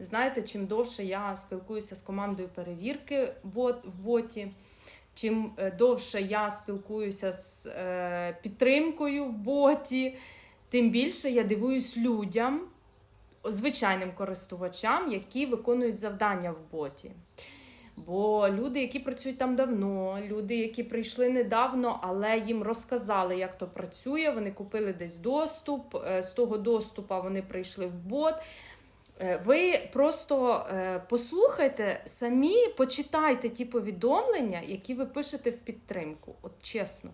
Знаєте, чим довше я спілкуюся з командою перевірки в боті, чим е, довше я спілкуюся з е, підтримкою в боті, тим більше я дивуюсь людям, звичайним користувачам, які виконують завдання в боті. Бо люди, які працюють там давно, люди, які прийшли недавно, але їм розказали, як то працює, вони купили десь доступ, е, з того доступу вони прийшли в бот. Е, Ви просто е, послухайте самі, почитайте ті повідомлення, які ви пишете в підтримку. От чесно.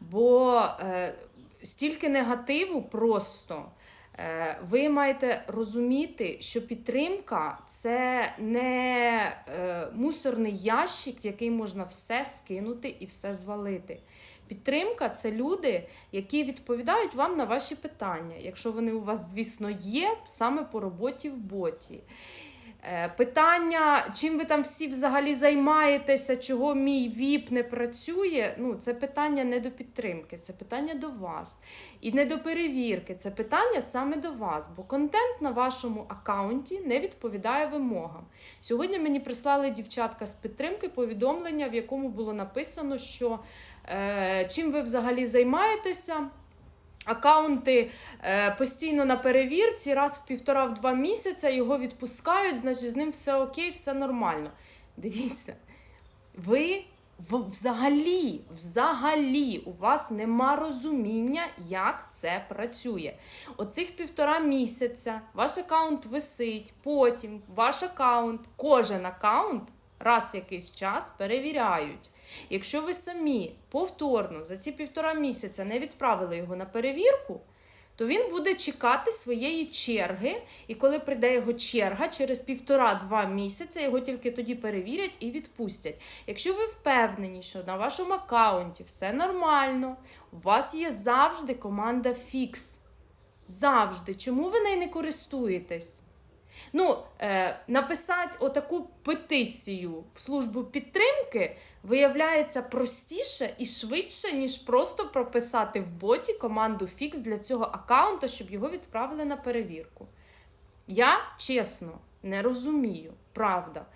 Бо е, стільки негативу просто. Е, Ви маєте розуміти, що підтримка це не е, мусорний ящик, в який можна все скинути і все звалити. Підтримка це люди, які відповідають вам на ваші питання, якщо вони у вас, звісно, є саме по роботі в боті. Е, Питання, чим ви там всі взагалі займаєтеся, чого мій ВІП не працює, ну, це питання не до підтримки, це питання до вас. І не до перевірки, це питання саме до вас, бо контент на вашому аккаунті не відповідає вимогам. Сьогодні мені прислали дівчатка з підтримки повідомлення, в якому було написано, що е, чим ви взагалі займаєтеся. Акаунти е, постійно на перевірці, раз в півтора-два місяця його відпускають, значить з ним все окей, все нормально. Дивіться, ви взагалі, взагалі у вас нема розуміння, як це працює. Оцих півтора місяця ваш аккаунт висить, потім ваш аккаунт, кожен аккаунт раз в якийсь час перевіряють. Якщо ви самі повторно за ці півтора місяця не відправили його на перевірку, то він буде чекати своєї черги, і коли прийде його черга, через півтора-два місяця його тільки тоді перевірять і відпустять. Якщо ви впевнені, що на вашому аккаунті все нормально, у вас є завжди команда Fix. Завжди. Чому ви нею не користуєтесь? Ну, е, написати отаку петицію в службу підтримки виявляється простіше і швидше, ніж просто прописати в боті команду Fix для цього аккаунта, щоб його відправили на перевірку. Я чесно не розумію, правда.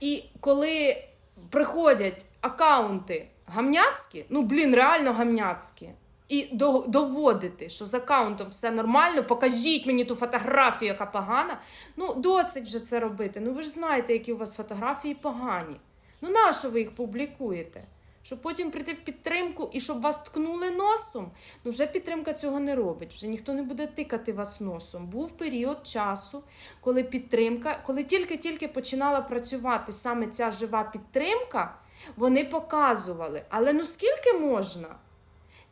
І коли приходять аккаунти гамняцькі, ну блін, реально гамняцькі, і доводити, що з аккаунтом все нормально, покажіть мені ту фотографію, яка погана. Ну, досить вже це робити. Ну ви ж знаєте, які у вас фотографії погані. Ну нащо ви їх публікуєте? Щоб потім прийти в підтримку і щоб вас ткнули носом. Ну вже підтримка цього не робить. Вже ніхто не буде тикати вас носом. Був період часу, коли підтримка, коли тільки-тільки починала працювати саме ця жива підтримка, вони показували. Але ну скільки можна?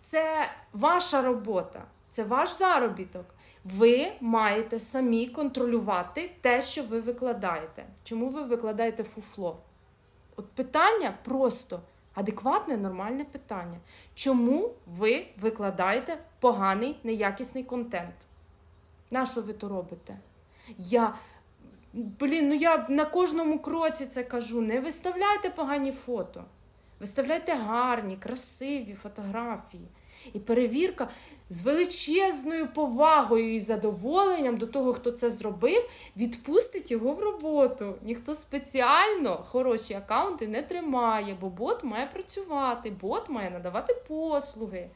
Це ваша робота, це ваш заробіток. Ви маєте самі контролювати те, що ви викладаєте. Чому ви викладаєте фуфло? От питання просто адекватне, нормальне питання. Чому ви викладаєте поганий, неякісний контент? На що ви то робите? Я. Блін, ну я на кожному кроці це кажу. Не виставляйте погані фото. Виставляйте гарні, красиві фотографії. І перевірка з величезною повагою і задоволенням до того, хто це зробив, відпустить його в роботу. Ніхто спеціально хороші акаунти не тримає, бо бот має працювати, бот має надавати послуги.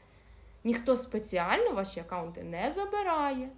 Ніхто спеціально ваші акаунти не забирає.